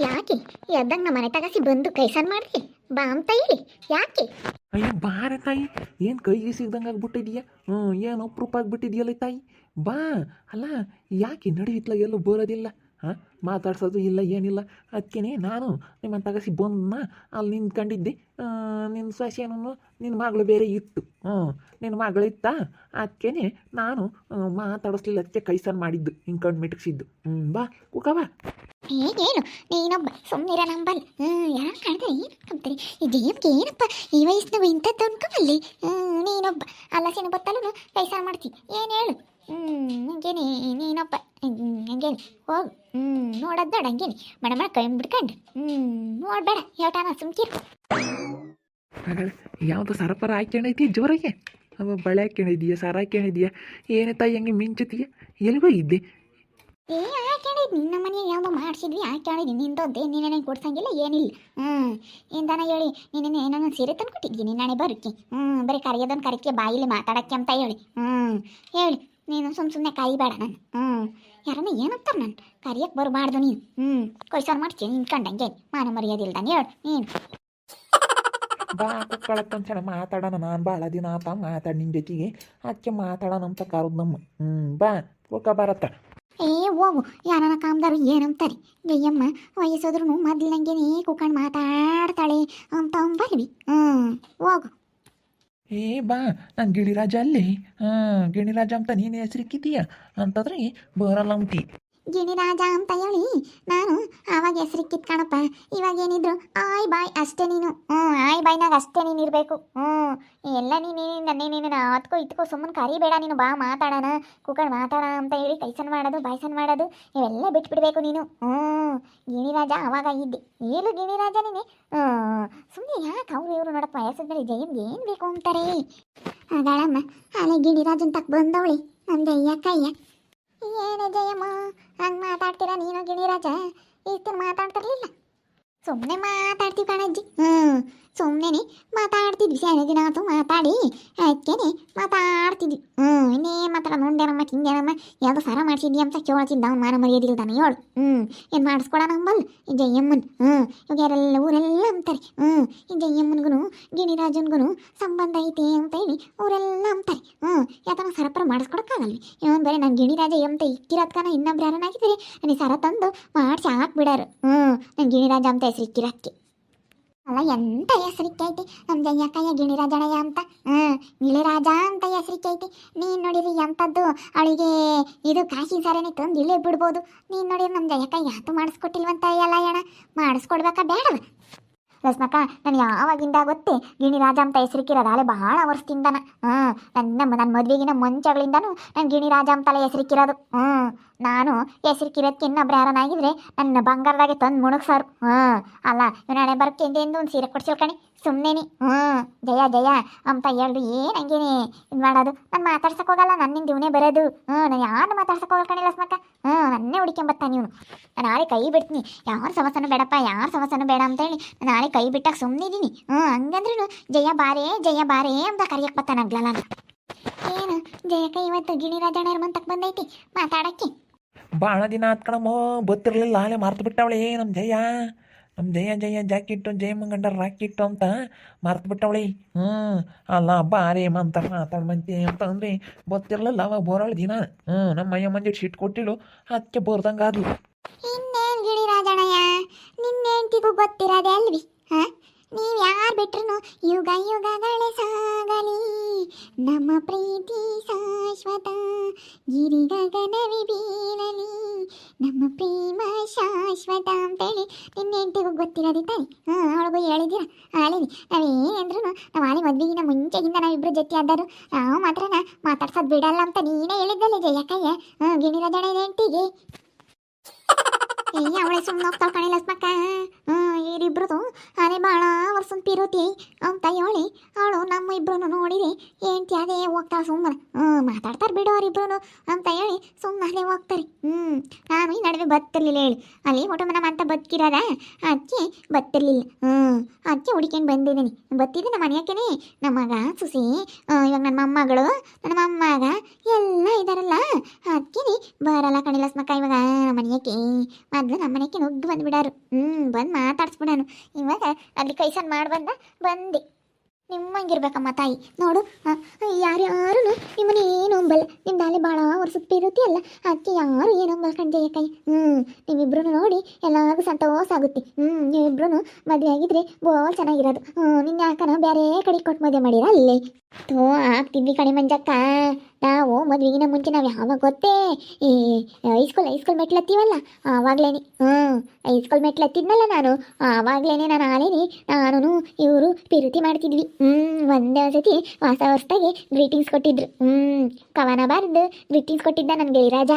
ಯಾಕೆ? ಎದ್ದಂಗ ನಮ್ಮ ಮನೆ ತಗಸಿ ಬಂದು ಕೈಸನ್ ಮಾಡ್ರಿ ಬಾ ಅಂತ ಹೇಳಿ. ಯಾಕೆ? ಅಯ್ಯೋ ಬಾರ ತಾಯಿ. ಏನು ಕೈಗೆ ಸಿಗ್ದಂಗೆ ಆಗ್ಬಿಟ್ಟಿದ್ಯಾ? ಹ್ಞೂ ಏನು ಅಪ್ರೂಪ ಆಗ್ಬಿಟ್ಟಿದೆಯಲ್ಲ ತಾಯಿ. ಬಾ. ಅಲ್ಲ, ಯಾಕೆ ನಡೀತ್ಲ ಎಲ್ಲೂ ಬರೋದಿಲ್ಲ? ಹಾಂ? ಮಾತಾಡ್ಸೋದು ಇಲ್ಲ, ಏನಿಲ್ಲ. ಅದಕ್ಕೇ ನಾನು ನಿಮ್ಮ ತಗಸಿ ಬಂದನ್ನ ಅಲ್ಲಿ ನಿಂತ್ಕೊಂಡಿದ್ದೆ ನಿನ್ನ ಸೊಸೆನೂ ನಿನ್ನ ಮಗಳು ಬೇರೆ ಇತ್ತು. ಹ್ಞೂ ನಿನ್ನ ಮಗಳು ಇತ್ತ? ಅದಕ್ಕೇ ನಾನು ಮಾತಾಡಿಸ್ಲಿಲ್ಲ. ಅದಕ್ಕೆ ಕೈಸನ್ ಮಾಡಿದ್ದು, ಹಿಂಗೆ ಕಣ್ಣು ಮಿಟಕ್ಸಿದ್ದು. ಹ್ಞೂ, ಬಾ, ಕುಕ, ಬಾ. ಏನು ನೀನೊಬ್ಬ ಸುಮ್ಮನಿರ ನಂಬಲ್. ಹ್ಞೂ ಯಾರು ಕಾಣ್ದೆ? ಏನು ಈ ಏನಪ್ಪ? ಈ ವಯಸ್ಸಿನ ಇಂಥದ್ದು ಅನ್ಕೊಂಬಲ್ಲಿ ಹ್ಞೂ ನೀನೊಬ್ಬ ಅಲ್ಲ ಬತ್ತಲೂ ಬತ್ತಲ್ಲೂ ಕೈಸಾರ ಮಾಡ್ತಿ. ಏನು ಹೇಳು? ಹ್ಞೂ ಹಂಗೇನೆ, ನೀನೊಬ್ಬ. ಹಂಗೇನಿ. ಹೋಗು. ಹ್ಞೂ ನೋಡೋದು ಬೇಡ, ಹಂಗೇನಿ. ಮಡ ಮಡ ಕೈ ಬಿಡ್ಕಂಡು. ಹ್ಞೂ ನೋಡ್ಬೇಡ ಹೇಳ್ತಾನ ಸುಮ್ಕಿರು ಹಾಗಾದ್ರೆ ಯಾವುದು ಸರಪರ ಹಾಕ್ಯಣೈತಿ ಜೋರಾಗೆ. ಅವ ಬಳೆ ಹಾಕ್ಯಣಿದೀಯ ಸರ ಹಾಕ್ಯಣಿದೀಯ ಏನೇ ತಾಯಿ ಹಂಗೆ ಮಿಂಚುತ್ತೀಯ? ಎಲ್ಲಿಗೋ ಹೋಗಿದ್ದೆ ಏ ಹಾಕ್ಯಾಣಿದ್ ನಿನ್ನ ಮನೆ ಯಾವ ಮಾಡಿಸಿದ್ವಿ ಹಾಕ್ಯಾಣಿದ್ ನಿಂದೊದ್ದೆ ನೀನೇನೇ ಕೊಡ್ಸಂಗಿಲ್ಲ, ಏನಿಲ್ಲ. ಹ್ಞೂ ಇಂದಾನ ಹೇಳಿ? ನೀನೇನು ಏನೋ ಸೀರೆ ತಂದು ಕೊಟ್ಟಿದ್ದೀನಿ ನಾಳೆ ಬರೋಕ್ಕೆ ಹ್ಞೂ ಬರೀ ಕರೆಯೋದೊಂದು ಕರೆಕ್ಕೆ ಬಾಯಿಲಿ ಮಾತಾಡಕ್ಕೆ ಅಂತ ಹೇಳಿ. ಹ್ಞೂ ಹೇಳಿ, ನೀನು ಸುಮ್ಮ ಸುಮ್ಮನೆ ಕಾಯಿಬೇಡ ನಾನು ಹ್ಞೂ ಯಾರನ್ನ ಏನಂತಾರೆ ನಾನು? ಕರಿಯಕ್ಕೆ ಬರಬಾರ್ದು ನೀನು. ಹ್ಞೂ ಕೊಯ್ಸಾರು ಮಾಡ್ತೀನಿ ಕಂಡಂಗೆ. ಮಾನ ಮರ್ಯಾದಿಲ್ದಾನೆ ಹೇಳು, ನೀನು. ಬಾ ಕುಕ್ಕಳತ್ತಂತ ಹೇಳಿ ಮಾತಾಡೋಣ ನಾನು. ಭಾಳ ದಿನ ಆತ ಮಾತಾಡಿ ನಿನ್ನ ಜೊತೆಗೆ. ಅದಕ್ಕೆ ಮಾತಾಡೋಣ ಅಂತ ಕರೋದು ನಮ್ಮ ಹ್ಞೂ ಬಾ, ಕುಕ್ಕ ಬರತ್ತ. ಏ ಓವು ಯಾರನ ಕಾಮ್ದಾರು ಏನಂತಾರೆ ಗಯ್ಯಮ್ಮ ವಯಸ್ಸಾದ್ರೂ ಮೊದ್ಲಂಗೆನೇ ಕೂಕೊಂಡು ಮಾತಾಡ್ತಾಳೆ ಅಂತ ಅಂಬಲ್ವಿ. ಹ್ಞೂ ಹೋಗು. ಏ ಬಾ ನಾನು ಗಿಳಿರಾಜ ಅಲ್ಲಿ. ಹಾಂ ಗಿಣಿರಾಜ ಅಂತ ನೀನು ಹೆಸರಿಕ್ಕಿದ್ದೀಯ ಅಂತಂದ್ರೆ ಬರಲ್ಲ ಅಂತಿ ಗಿಣಿರಾಜ ಅಂತ ಹೇಳಿ ನಾನು ಆವಾಗ ಹೆಸರಿಕ್ಕಿತ್ ಕಣಪ್ಪ. ಇವಾಗ ಏನಿದ್ರು ಆಯ್ ಬಾಯ್ ಅಷ್ಟೇ ನೀನು. ಹ್ಞೂ ಆಯ್ ಬಾಯ್ನಾಗ ಅಷ್ಟೇ ನೀನು ಇರಬೇಕು. ಹ್ಞೂ ಎಲ್ಲ ನೀನು ನನ್ನೇ ನೀನು ಅತ್ಕೋ ಇತ್ಕೋ ಸುಮ್ಮನೆ ಕರಿಬೇಡ ನೀನು, ಬಾ ಮಾತಾಡೋಣ. ಕೂಕೊಂಡು ಮಾತಾಡೋಣ ಅಂತ ಹೇಳಿ ಕೈಸನ್ ಮಾಡೋದು, ಬಾಯ್ಸನ್ ಮಾಡೋದು, ಇವೆಲ್ಲ ಬಿಟ್ಬಿಡ್ಬೇಕು ನೀನು. ಹ್ಞೂ. ಗಿಣಿರಾಜ ಅವಾಗ ಇದ್ದೆ. ಏನು ಗಿಣಿರಾಜ ನೀನೆ? ಸುಮ್ಮನೆ ಯಾಕೆ ಅವ್ರು ಇವರು ನೋಡಪ್ಪ, ವಯಸ್ಸಿದ್ಮೇಲೆ ಜಯಮ್ಗೆ ಏನು ಬೇಕು ಅಂತಾರೆ? ಅದಾಳಮ್ಮ ಅಲೆ ಗಿಣಿರಾಜನ್ ತಕ್ಕ ಬಂದವಳಿ. ನಮ್ಮ ಜಯ್ಯ ಏನೇ ಜಯಮ್ಮ, ಹಂಗೆ ಮಾತಾಡ್ತೀರಾ ನೀನು ಗಿಣಿರಾಜ ಇಷ್ಟು ಮಾತಾಡ್ತಿರ್ಲಿಲ್ಲ. ಸುಮ್ಮನೆ ಮಾತಾಡ್ತೀವಿ ಕಣಜ್ಜಿ. ಹ್ಞೂ. ಸುಮ್ಮನೆ ಮಾತಾಡ್ತಿದ್ವಿ ದಿನ ಆತು ಮಾತಾಡಿ ಅದಕ್ಕೇನೆ ಮಾತಾಡ್ತಿದ್ವಿ. ಹ್ಞೂ ಇನ್ನೇ ಮಾತಾಡ ಮುಂದೇನಮ್ಮ ಹಿಂಗೇನಮ್ಮ ಯಾವುದೋ ಸರ ಮಾಡಿಸಿದ್ವಿ ಅಂತ ಕೇಳ್ತಿದ್ದ ಅವ್ನು ಮಾರ ಮರ್ಯಾದಿಲ್ಲ ತಾನೆ. ಹೇಳು. ಹ್ಞೂ ಏನು ಮಾಡಿಸ್ಕೊಡ ನಂಬಲ್? ಈ ಜಯಮ್ಮನ್. ಹ್ಞೂ ಇವಾಗೆಲ್ಲ ಊರೆಲ್ಲ ಅಂತಾರೆ. ಹ್ಞೂ ಈ ಜಯಮ್ಮನ್ಗೂ ಗಿಣಿರಾಜನ್ಗೂ ಸಂಬಂಧ ಐತೆ ಅಂತ ಹೇಳಿ ಊರೆಲ್ಲ ಅಂತಾರೆ. ಹ್ಞೂ ಯಾತನ ಸರಪರ ಮಾಡಿಸ್ಕೊಡಕ್ಕಾಗಲ್ವಿ. ಇವನು ಬರೀ ನಾನು ಗಿಣಿರಾಜ ಎಂತ ಇಕ್ಕಿರತ್ಕನ ಇನ್ನೊಬ್ರು ಯಾರನ್ನಾಗಿದ್ರೆ ನನಗೆ ಸರ ತಂದು ಮಾಡಿಸಿ ಹಾಕ್ಬಿಡಾರು. ಹ್ಞೂ ನಾನು ಗಿಣಿರಾಜ ಅಂತ ಹೆಸರು ಇಕ್ಕಿರಕ್ಕೆ ಅಲ್ಲ ಎಂತ ಹೆಸರಿಕೆ ಐತಿ ನಮ್ಮ ಜಯ್ಯಕ್ಕಯ್ಯ ಗಿಣಿರಾಜಣಯ್ಯ ಅಂತ. ಹ್ಮ್ ಗಿಳಿರಾಜ ಅಂತ ಹೆಸರಿಕೆ ಐತಿ ನೋಡಿದ್ರಿ ನೋಡಿರಿ ಎಂತದ್ದು? ಅವಳಿಗೆ ಇದು ಕಾಶಿ ಸರನೆ ತಂದು ಇಲ್ಲೇ ಬಿಡ್ಬೋದು. ನೀನ್ ನೋಡಿರಿ ನಮ್ಮ ಜಯ್ಯಕ್ಕ ಯಾತು ಮಾಡಿಸ್ಕೊಟ್ಟಿಲ್ವಂತ ಎಲ್ಲ ಅಣ್ಣ ಮಾಡಿಸ್ಕೊಡ್ಬೇಕಾ ಬೇಡವ? ರಸ್ಮಕ್ಕ ನಾನು ಯಾವಾಗಿಂದ ಗೊತ್ತೇ? ಗಿಣಿರಾಜ ಅಂತ ಹೆಸರಿಕ್ಕಿರೋದು ಅಲ್ಲೇ ಬಹಳ ವರ್ಷದಿಂದನ. ಹ್ಞೂ ನನ್ನ ನನ್ನ ಮದುವೆಗಿನ ಮುಂಚೆಗಳಿಂದನೂ ನಾನು ಗಿಣಿರಾಜ ಅಂತಲೇ ಹೆಸರಿಕ್ಕಿರೋದು. ಹ್ಞೂ ನಾನು ಹೆಸರಿಕ್ಕಿರೋದಕ್ಕೆ ಇನ್ನೊಬ್ರು ಯಾರನ್ನಾಗಿದ್ರೆ ನನ್ನ ಬಂಗಾರದಾಗೆ ತಂದು ಮುಣಗ್ಸಾರು. ಹ್ಞೂ. ಅಲ್ಲ, ಇವ್ನು ಹಣೆ ಬರ್ಕೆಂದು ಒಂದು ಸೀರೆ ಕೊಡ್ಸಿಲ್ ಕಣಿ. ಸುಮ್ಮನೆ ಜಯ ಜಯ. ಅಂತ ಹೇಳ್ದು ಏನು ಹಂಗೇನೆ? ಇದು ಮಾಡೋದು? ನಾನು ಮಾತಾಡ್ಸಕ್ಕೆ ಹೋಗಲ್ಲ ನನ್ನಿಂದ ಇವನೇ ಬರೋದು. ಹ್ಞೂ, ನಾನು ಯಾರು ಮಾತಾಡ್ಸಕ್ಕೆ ಹೋಗಲ್ಲ ಕಣಿ ರಸ್ಮಕ್ಕ ಹ್ಞೂ, ನನ್ನೇ ಹುಡ್ಕೊಂಬತ್ತಾನೆ ಇವನು. ನಾನು ನಾಳೆ ಕೈ ಬಿಡ್ತೀನಿ. ಯಾರು ಸಮಸ್ಯೆನೂ ಬೇಡಪ್ಪ, ಯಾರ್ ಸಮಸ್ಯೆನೂ ಬೇಡ ಅಂತ ಹೇಳಿ ನಾನು ನಾಳೆ ಕೈ ಬಿಟ್ಟಾಗ ಸುಮ್ಮನಿದ್ದೀನಿ ಹ್ಞೂ ಹಂಗಂದ್ರೂ ಜಯ ಬಾರೇ ಜಯ ಬಾರೇ ಅಂತ ಕರಿಯಕ್ಕೆ ಬತ್ತಾನಾಗ್ಲಲ್ಲ ಅಗ್ಲಲ್ಲ ಏನು? ಜಯಕ್ಕ ಇವತ್ತು ಗಿಣಿರಾಜಣ್ಣ ಮಂತಕ್ಕೆ ಬಂದೈತಿ. ಮಾತಾಡಕ್ಕೆ. ಭಾಳ ದಿನ ಆತ್ ಕಣಮ್ಮ ಗೊತ್ತಿರಲಿಲ್ಲ ಅಲ್ಲೇ ಮರ್ತು ಬಿಟ್ಟವಳೆ ನಮ್ಮ ಜಯ ನಮ್ಮ ಜಯ ಜಯ, ಜಾಕಿಟ್ಟು, ಜಯ ಮಂಗಂಡ ರಾಕಿಟ್ಟು ಅಂತ ಮರ್ತು ಬಿಟ್ಟವಳೆ. ಹ್ಞೂ ಅಲ್ಲ, ಬಾರಿ ಮಂತ ಮಾತಾಡ್ ಮಂತಿ ಅಂತ ಅಂದ್ರೆ ಗೊತ್ತಿರಲಿಲ್ಲ ಅವಾಗ ಬೋರಾಳ ದಿನ. ಹ್ಞೂ ನಮ್ಮ ಅಯ್ಯ ಮಂದಿ ಶೀಟ್ ಕೊಟ್ಟಿಳು ಅದಕ್ಕೆ ಬೋರ್ದಂಗೆ ಆದ್ಲು. ಇನ್ನೇನು ಗಿಣಿರಾಜಣ್ಣಯ್ಯ ನಿನ್ನೆಂಟಿಗೂ ಗೊತ್ತಿರೋದೆ ಅಲ್ವಿ ಹಾ? ನೀವು ಯಾರು ಬಿಟ್ರು ಯುಗ ಯುಗಗಳೇ ಸಾಗಲಿ, ನಮ್ಮ ಪ್ರೀತಿ ಶಾಶ್ವತ ಗಿರಿ ಗಗನವಿ ಬೀಳಲಿ ನಮ್ಮ ಪ್ರೇಮ ಶಾಶ್ವತ ಅಂತೇಳಿ ನಿನ್ನ ಹೆಂಡತಿಗೂ ತಾಯಿ ಹಾಂ ಅವಳಿಗೂ ಹೇಳಿದ್ದೀರ? ಆಲಿವಿ ನಾವೇನಂದ್ರು ನಾವು ಆಲಿ ಮದ್ವೆಗಿನ ಮುಂಚೆಗಿಂದ ನಾವಿಬ್ರು ಜೊತೆ ಆದರು ನಾವು ಮಾತ್ರನ ಮಾತಾಡ್ಸೋದು ಬಿಡಲ್ಲ ಅಂತ ನೀನೇ ಹೇಳಿದ್ದಲ್ಲ ಜಯಕ್ಕಯ್ಯ. ಹಾಂ ಗಿಣಿರಾಜಣ್ಣ ಏ ಅವಳೆ ಸುಮ್ಮನೆ ಹೋಗ್ತಾಳ ಕಣೆ ಲಸ್ಮಕ್ಕ ಏರಿ ಇವರಿಬ್ರದು ಅದೇ ಭಾಳ ವರ್ಷ ವರ್ಷದ ಪಿರುತಿ. ಅಂತ ಹೇಳಿ ಅವಳು ನಮ್ಮ ಇಬ್ರು ನೋಡಿರಿ ಏಂಟಿ ಅದೇ ಹೋಗ್ತಾಳೆ ಸುಮ್ಮನೆ ಹ್ಞೂ ಮಾತಾಡ್ತಾರೆ ಬಿಡು ಅವರಿಬ್ರು ಅಂತ ಹೇಳಿ ಸುಮ್ಮನೆ ಅಲ್ಲೇ ಹೋಗ್ತಾರೆ. ಹ್ಞೂ ನಾನು ಈ ನಡುವೆ ಬತ್ತಿರ್ಲಿಲ್ಲ ಹೇಳಿ. ಅಲ್ಲಿ ಊಟ ನಮ್ಮ ಅಂತ ಬದುಕಿರೋದ ಅದಕ್ಕೆ ಬತ್ತಿರ್ಲಿಲ್ಲ. ಹ್ಞೂ ಅದಕ್ಕೆ ಹುಡ್ಕೊಂಡು ಬಂದಿದ್ದೀನಿ. ಬತ್ತಿದ್ದೆ ನಮ್ಮ ಮನೆಯಕ್ಕೇನೆ. ನಮ್ಮ ಮಗ ಸುಸಿ ಇವಾಗ ನನ್ನ ಮೊಮ್ಮಗಳು, ನನ್ನ ಮೊಮ್ಮಗ ಎಲ್ಲ ಇದಾರಲ್ಲ. ಅದಕ್ಕೆ ಬರಲ್ಲ ಕಣಿಲ್ಲ ಸ್ಮಕ್ಕ ಇವಾಗ ನಮ್ಮ ಮನೆಯಕ್ಕೆ. ಮೊದಲು ನಮ್ಮ ಮನೆಗೆ ನುಗ್ಗಿ ಬಂದ್ಬಿಡಾರು. ಹ್ಞೂ ಬಂದು ಮಾತಾಡ್ಸ್ಬಿಡಾನು. ಇವಾಗ ಅಲ್ಲಿ ಕೈಸನ್ ಮಾಡಿ ಬಂದ, ಬಂದೆ. ನಿಮ್ಮಂಗಿರ್ಬೇಕಮ್ಮ ತಾಯಿ. ನೋಡು ಯಾರ್ಯಾರು ನಿಮ್ಮನ್ನ ಏನು ಅಂಬಲ್ಲ ನಿಮ್ಮ ಅಲ್ಲೇ ಭಾಳ ವರ್ಷದ ಪಿರುತಿ ಅಲ್ಲ ಅದಕ್ಕೆ ಯಾರು ಏನು ಅಂಬಲ್ ಕಣ್ಜಯ್ಯ ಕೈ ಹ್ಞೂ ನೀವಿಬ್ರು ನೋಡಿ ಎಲ್ಲರಿಗೂ ಸಂತೋಷ ಆಗುತ್ತೆ. ಹ್ಞೂ ನೀವಿಬ್ರು ಮದುವೆ ಆಗಿದ್ರೆ ಬೋಲ್ ಚೆನ್ನಾಗಿರೋದು. ಹ್ಞೂ ನಿನ್ನ ಯಾಕನ ಬೇರೆ ಕಡೆ ಕೊಟ್ಟು ಮದುವೆ ಮಾಡಿರ? ಅಲ್ಲೇ. ತೋ ಆಗ್ತಿದ್ವಿ ಕಣೆ ಮಂಜಕ್ಕ ನಾವು ಮದುವೆಗಿನ ಮುಂಚೆ ನಾವು ಯಾವಾಗ ಗೊತ್ತೇ? ಈ ಹೈಸ್ಕೂಲ್ ಹೈಸ್ಕೂಲ್ ಮೆಟ್ಲತ್ತೀವಲ್ಲ ಆವಾಗ್ಲೇನೆ. ಹ್ಞೂ ಹೈಸ್ಕೂಲ್ ಮೆಟ್ಲತ್ತಿದ್ನಲ್ಲ ನಾನು. ಆವಾಗ್ಲೇನೆ ನಾನು ಆಲೇನಿ ನಾನು ಇವರು ಪಿರುತಿ ಮಾಡ್ತಿದ್ವಿ. ಹ್ಞೂ ಒಂದೇ ಸತಿ ಹೊಸ ಹೊಸ್ದಾಗಿ ಗ್ರೀಟಿಂಗ್ಸ್ ಕೊಟ್ಟಿದ್ರು. ಹ್ಞೂ ಕವನ ಬಾರ್ದು ಗ್ರೀಟಿಂಗ್ಸ್ ಕೊಟ್ಟಿದ್ದ ನನಗೆ ರಾಜ.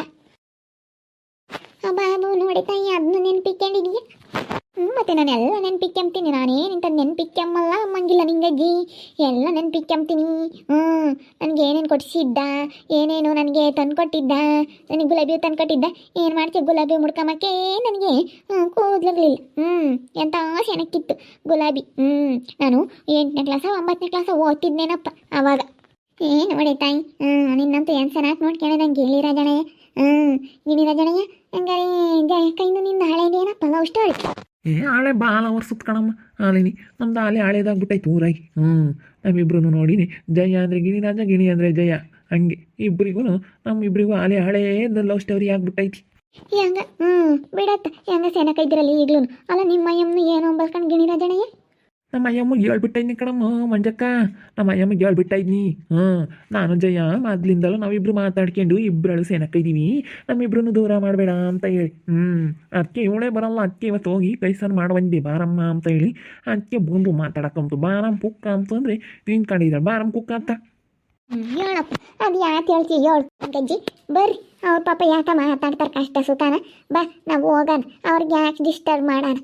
ಬಾಬು ನೋಡಿ ತಾಯಿ ಅದನ್ನು ನೆನ್ಪಿಕೊಂಡಿದ್ಯಾ ಮತ್ತೆ ನಾನು ಎಲ್ಲ ನೆನ್ಪಿಕ್ಕೆಂಬ್ತೀನಿ ನಾನೇನಿಂತ ನೆನ್ಪಿಕ್ಕೆಮ್ಮಲ್ಲ ಅಮ್ಮಂಗಿಲ್ಲ ನಿಂಗಜ್ಜಿ ಎಲ್ಲ ನೆನ್ಪಿಕ್ಕೆಂಬ್ತೀನಿ ಹ್ಞೂ ನನಗೆ ಏನೇನು ಕೊಡಿಸಿದ್ದ, ಏನೇನು ನನಗೆ ತಂದ್ಕೊಟ್ಟಿದ್ದ, ನನಗೆ ಗುಲಾಬಿ ತಂದ್ಕೊಟ್ಟಿದ್ದ, ಏನು ಮಾಡ್ತೀವಿ ಗುಲಾಬಿ ಮುಡ್ಕೊಂಬಕ್ಕೆ ನನಗೆ ಕೂದಲಿರ್ಲಿಲ್ಲ ಹ್ಞೂ ಎಂಥ ಸೆಣಕ್ಕಿತ್ತು ಗುಲಾಬಿ. ಹ್ಞೂ ನಾನು ಎಂಟನೇ ಕ್ಲಾಸ ಒಂಬತ್ತನೇ ಕ್ಲಾಸ ಓದ್ತಿದ್ನೇನಪ್ಪ ಆವಾಗ ಏನು ನೋಡಿ ತಾಯಿ? ಹ್ಞೂ ನಿನ್ನಂತೂ ಏನು ಚೆನ್ನಾಗಿ ನೋಡ್ಕೊಂಡಿದ್ದಂಗೆ ಗಿಳಿ ರಾಜಣಯ್ಯ. ಹ್ಞೂ ಗಿಳಿ ರಾಜಣಯ್ಯ? ಹಂಗಾರೆ ಕೈನು ನಿನ್ನ ಹಳೇದೇನಪ್ಪ ಲವ್ ಸ್ಟೋರಿ. ಏ ಹಳೆ ಭಾಳ ವರ್ಷದ ಕಣಮ್ಮ, ಆಲಿನಿ. ನಮ್ದು ಆಲೆ ಹಳೇದಾಗ್ಬಿಟ್ಟೈತೆ ಊರಾಗಿ. ಹ್ಞೂ ನಮ್ಮಿಬ್ರು ನೋಡಿನಿ. ಜಯ ಅಂದರೆ ಗಿಣಿರಾಜ ಗಿಣಿ ಅಂದರೆ ಜಯ. ಹಂಗೆ ಇಬ್ಬರಿಗೂ ನಮ್ಮಿಬ್ಬರಿಗೂ ಆಲೆ ಹಳೇದ ಲವ್ ಸ್ಟೋರಿ ಆಗ್ಬಿಟ್ಟೈತಿ. ಹೆಂಗ ಹ್ಞೂ ಬಿಡತ್ತ. ಹೆಂಗ ಸೆನಕ ಇದ್ರಲ್ಲಿ ಈಗ್ಲೂ ಅಲ್ಲ ನಿಮ್ಮ ಅಯ್ಯಮ್ಮನ ಏನು ಅಂಬಲ್ಕಂಡು ಗಿಣಿ ರಾಜಣಯ್ಯ ನಮ್ಮ ಅಯ್ಯಮ್ಮಗೆ ಹೇಳ್ಬಿಟ್ಟೈನಿ ಕಣಮ್ಮ ಮಂಜಕ್ಕ ನಮ್ಮ ಅಯ್ಯಮ್ಮಗೆ ಹೇಳ್ಬಿಟ್ಟೈದ್ನಿ ಹಾಂ ನಾನು ಜಯ ಮೊದ್ಲಿಂದಲೂ ನಾವಿಬ್ರು ಮಾತಾಡ್ಕೊಂಡು ಇಬ್ಬರಳು ಸೇನಕ್ಕಿದ್ದೀವಿ ನಮ್ಮಿಬ್ರು ದೂರ ಮಾಡಬೇಡ ಅಂತ ಹೇಳಿ ಹ್ಞೂ ಅದಕ್ಕೆ ಇವಳೇ ಬರಲ್ಲ ಅದಕ್ಕೆ ಇವತ್ತು ಹೋಗಿ ಕೈಸನ್ ಮಾಡಿ ಬಾರಮ್ಮ ಅಂತ ಹೇಳಿ ಅದಕ್ಕೆ ಬಂದು ಮಾತಾಡಕ್ಕಂತು ಬಾರಮ್ಮ ಕುಕ್ಕ ಅಂತಂದರೆ ನಿಂತ್ಕೊಂಡಿದ್ದಾಳೆ ಬಾರಮ್ಮ ಕುಕ್ಕ ಅಂತ ಹೇಳಪ್ಪ ಅದು ಯಾಕೆ ಹೇಳ್ತಿ ಹೇಳು ಗಜ್ಜಿ ಬರ್ರಿ ಅವ್ರ ಪಾಪ ಯಾಕ ಮಾತಾಡ್ತಾರೆ ಕಷ್ಟ ಸುಖಾನ ಬಾ ನಾವು ಹೋಗೋಣ ಅವ್ರಿಗೆ ಯಾಕೆ ಡಿಸ್ಟರ್ಬ್ ಮಾಡೋಣ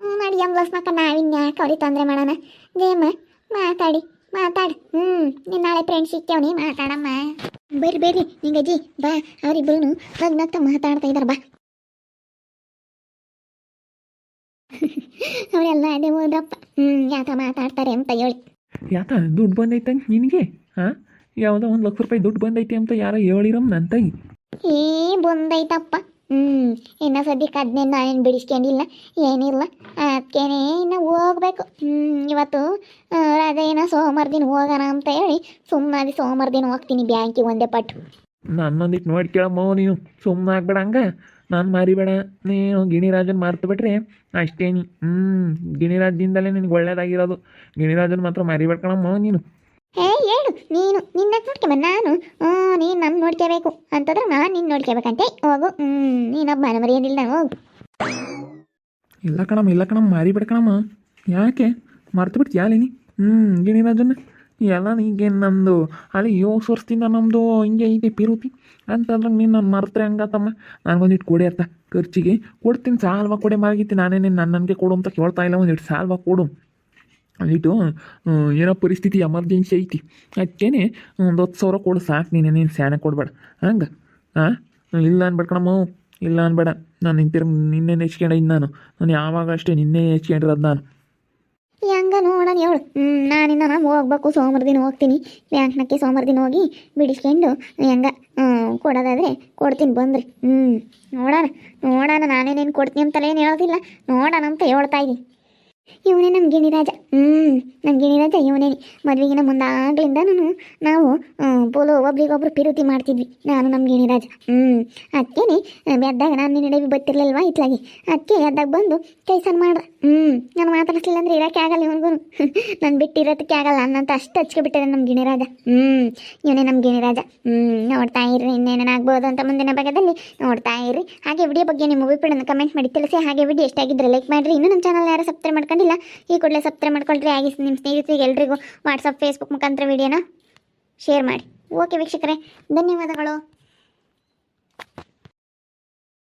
ಮಾಡಿ ಎಂಬ್ಲಸ್ ಮಕ್ಕ ನಾವಿನ್ ಯಾಕೆ ಅವ್ರಿಗೆ ತೊಂದರೆ ಮಾಡೋಣ? ಜಯಮ್ಮ ಮಾತಾಡಿ ಮಾತಾಡು. ಹ್ಞೂ ನೀನು ನಾಳೆ ಫ್ರೆಂಡ್ ಸಿಕ್ಕವನಿ ಮಾತಾಡಮ್ಮ. ಬರ್ರಿ ಬರ್ರಿ. ನಿಂಗಜ್ಜಿ ಬಾ. ಅವರಿಬ್ರು ನಗ್ನಗ್ತ ಮಾತಾಡ್ತಾ ಇದ್ದಾರೆ ಬಾ. ಅವರೆಲ್ಲ ಅದೇ ಹೋದ್ರಪ್ಪ. ಹ್ಞೂ ಯಾಕ ಮಾತಾಡ್ತಾರೆ ಅಂತ ಹೇಳಿ. ಯಾತ ದುಡ್ಡು ಬಂದೈತೆ ನಿನಗೆ? ಹಾಂ? ಯಾವುದೋ ಒಂದು ಲಕ್ಷ ರೂಪಾಯಿ ದುಡ್ಡು ಬಂದೈತೆ ಅಂತ ಯಾರೋ ಹೇಳಿರಮ್ ನನ್ನ ತಾಯಿ. ಏ ಬಂದೈತಪ್ಪ. ಹ್ಮ್, ಇನ್ನ ಸದ್ಯಕ್ಕೆ ಅದನ್ನೇನು ನಾನೇನು ಬಿಡಿಸ್ಕೊಂಡಿಲ್ಲ, ಏನಿಲ್ಲ. ಅದಕ್ಕೇನೆ ಇನ್ನ ಹೋಗ್ಬೇಕು. ಹ್ಮ್, ಇವತ್ತು ರಾಜ ಏನೋ ಸೋಮವಾರ ದಿನ ಹೋಗೋಣ ಅಂತ ಹೇಳಿ ಸುಮ್ಮನೆ ಸೋಮವಾರ ದಿನ ಹೋಗ್ತೀನಿ ಬ್ಯಾಂಕಿಗೆ ಒಂದೇ ಪಟ್ಟು. ನನ್ನೊಂದಿಟ್ಟು ನೋಡಿ ಕೇಳಮ್ಮ ನೀನು. ಸುಮ್ಮನೆ ಆಗ್ಬೇಡ ಹಂಗ. ನಾನು ಮಾರಿಬೇಡ. ನೀನು ಗಿಣಿರಾಜನ್ ಮಾರ್ತು ಬಿಟ್ರೆ ಅಷ್ಟೇನಿ. ಹ್ಞೂ ಗಿಣಿರಾಜದಿಂದಲೇ ನಿನಗೆ ಒಳ್ಳೇದಾಗಿರೋದು. ಗಿಣಿರಾಜನ್ ಮಾತ್ರ ಮಾರಿಬೇಡ ಕಣಮ್ಮ ನೀನು. ಏ ಹೇಳು. ನೀನು, ನಿನ್ನ ನೋಡ್ಕೊಂಬ, ನಾನು ನೀನು ನಮ್ಮ ನೋಡ್ಕೋಬೇಕು. ಅಂತಂದ್ರೆ ನಾನು ನಿನ್ನ ನೋಡ್ಕೋಬೇಕಂತೆ. ಹೋಗು. ನೀನೊಬ್ಬ ಮನೆ ಹೋಗು. ಇಲ್ಲ ಕಣಮ್ಮ ಇಲ್ಲ ಕಣಮ್ಮ ಮಾರಿ ಕಣಮ್ಮ. ಯಾಕೆ? ಮರ್ತು ಬಿಡ್ತೀಯ ನೀ? ಹ್ಞೂ ಗಿಣಿರಾಜನ್ನ ಎಲ್ಲ ಈಗೇನು ನಮ್ಮದು ಅಲ್ಲಿ ಏಳು ವರ್ಷದಿಂದ ನಮ್ಮದು ಹಿಂಗೆ ಐತೆ ಪಿರುತಿ. ಅಂತಂದ್ರೆ ನೀನು ನಾನು ಮರ್ತ್ರೆ ಹಂಗತ್ತಮ್ಮ ನನಗೊಂದಿಟ್ಟು ಕೊಡಿ ಅರ್ಥ. ಖರ್ಚಿಗೆ ಕೊಡ್ತೀನಿ, ಸಾಲ್ವ ಕೊಡೆ ಮಾಗಿತ್ತು ನೀನು ನನ್ನ ನನಗೆ ಕೊಡು ಅಂತ ಕೇಳ್ತಾ ಇಲ್ಲ ಒಂದಿಟ್ಟು ಸಾಲ್ವ ಕೊಡು. ಅಂದಿಟ್ಟು ಏನೋ ಪರಿಸ್ಥಿತಿ ಎಮರ್ಜೆನ್ಸಿ ಐತಿ. ಅದಕ್ಕೇನೆ ಒಂದು ಹತ್ತು ಸಾವಿರ ಕೊಡು ಸಾಕು, ನೀನು ನೀನು ಸ್ಯಾನೆ ಕೊಡಬೇಡ. ಹಂಗೆ? ಹಾಂ ಇಲ್ಲ ಅನ್ಬೇಡ ಕಣಮ್ಮ ಇಲ್ಲ ಅನ್ಬೇಡ. ನಾನು ನಿಂತಿರ, ನಿನ್ನೆ ನೆಚ್ಕೊಂಡಿದ್ದು ನಾನು. ನಾನು ಯಾವಾಗ ಅಷ್ಟೇ ನಿನ್ನೆ ನೆಚ್ಕೊಂಡಿರೋದು ನಾನು. ಹೆಂಗ ನೋಡೋಣ ಹೇಳು. ನಾನು ನಾನಿನ್ನ ನಾನು ಹೋಗ್ಬೇಕು ಸೋಮವಾರ ದಿನ ಹೋಗ್ತೀನಿ. ಬ್ಯಾಂಕ್ನಕ್ಕೆ ಸೋಮವಾರ ದಿನ ಹೋಗಿ ಬಿಡಿಸ್ಕೊಂಡು ಹೆಂಗ ಕೊಡೋದಾದ್ರೆ ಕೊಡ್ತೀನಿ, ಬಂದ್ರಿ. ಹ್ಞೂ ನೋಡೋಣ ನೋಡೋಣ, ನಾನೇನೇನು ಕೊಡ್ತೀನಿ ಅಂತಲೇನು ಹೇಳೋದಿಲ್ಲ. ನೋಡೋಣ ಅಂತ ಹೇಳ್ತಾ ಇದ್ದೀನಿ ಇವನೇ ನಮ್ಮ ಗಿಣಿರಾಜ ಹ್ಞೂ ಗಿಣಿರಾಜ ಇವನೇ ಮದುವೆಗಿನ ಮುಂದಾಗ್ಲಿಂದ ನಾನು, ನಾವು ಪೋಲು ಒಬ್ರಿಗೊಬ್ರು ಪಿರುತಿ ಮಾಡ್ತಿದ್ವಿ. ನಾನು ನಮ್ಮ ಗಿಣಿರಾಜ ಹ್ಞೂ ಅದಕ್ಕೇನೆ ಎದ್ದಾಗ ನಾನು ನಿನ್ನ ಬತ್ತಿರ್ಲಿಲ್ವಾ ಇತ್ಲಾಗಿ? ಅದಕ್ಕೆ ಎದ್ದಾಗ ಬಂದು ಕೈಸನ್ ಮಾಡ್ರ ಹ್ಞೂ ನಾನು ಮಾತಾಡಿಸ್ಲಿಲ್ಲ ಅಂದ್ರೆ ಇರೋಕ್ಕೆ ಆಗಲ್ಲ ಇವನಿಗೂ ನಾನು ಬಿಟ್ಟಿರೋದಕ್ಕೆ ಆಗಲ್ಲ ಅನ್ನಂತ ಅಷ್ಟು ಹಚ್ಕೊಬಿಟ್ಟಿದೆ ನಮ್ಮ ಗಿಣಿರಾಜ ಹ್ಞೂ ಇವನೇ ನಮ್ಮ ಗಿಣಿರಾಜ ಹ್ಞೂ ನೋಡ್ತಾ ಇರ್ರಿ ಇನ್ನೇನಾಗ್ಬೋದು ಅಂತ ಮುಂದಿನ ಭಾಗದಲ್ಲಿ ನೋಡ್ತಾ ಇರ್ರಿ. ಹಾಗೆ ವಿಡಿಯೋ ಬಗ್ಗೆ ನಿಮ್ಮ ಅಭಿಪ್ರಾಯ ಕಮೆಂಟ್ ಮಾಡಿ ತಿಳಿಸಿ, ಹಾಗೆ ವಿಡಿಯೋ ಎಷ್ಟಾಗಿದ್ರೆ ಲೈಕ್ ಮಾಡಿರಿ. ಇನ್ನೂ ನಮ್ಮ ಚಾನಲ್ ಯಾರು ಸಬ್ಸ್ಕ್ರೈಬ್ ಮಾಡ್ಕೊಂಡಿಲ್ಲ, ಈ ಕೂಡಲೇ ಸಬ್ಸ್ಕ್ರೈಬ್ ಮಾಡ್ಕೊಳ್ರಿ ಹಾಗೆ ನಿಮ್ಮ ಸ್ನೇಹಿತರಿಗೆ ಎಲ್ರಿಗೂ ವಾಟ್ಸಪ್ ಫೇಸ್ಬುಕ್ ಮುಖಾಂತರ ವಿಡಿಯೋನ ಶೇರ್ ಮಾಡಿ. ಓಕೆ ವೀಕ್ಷಕರೇ ಧನ್ಯವಾದಗಳು.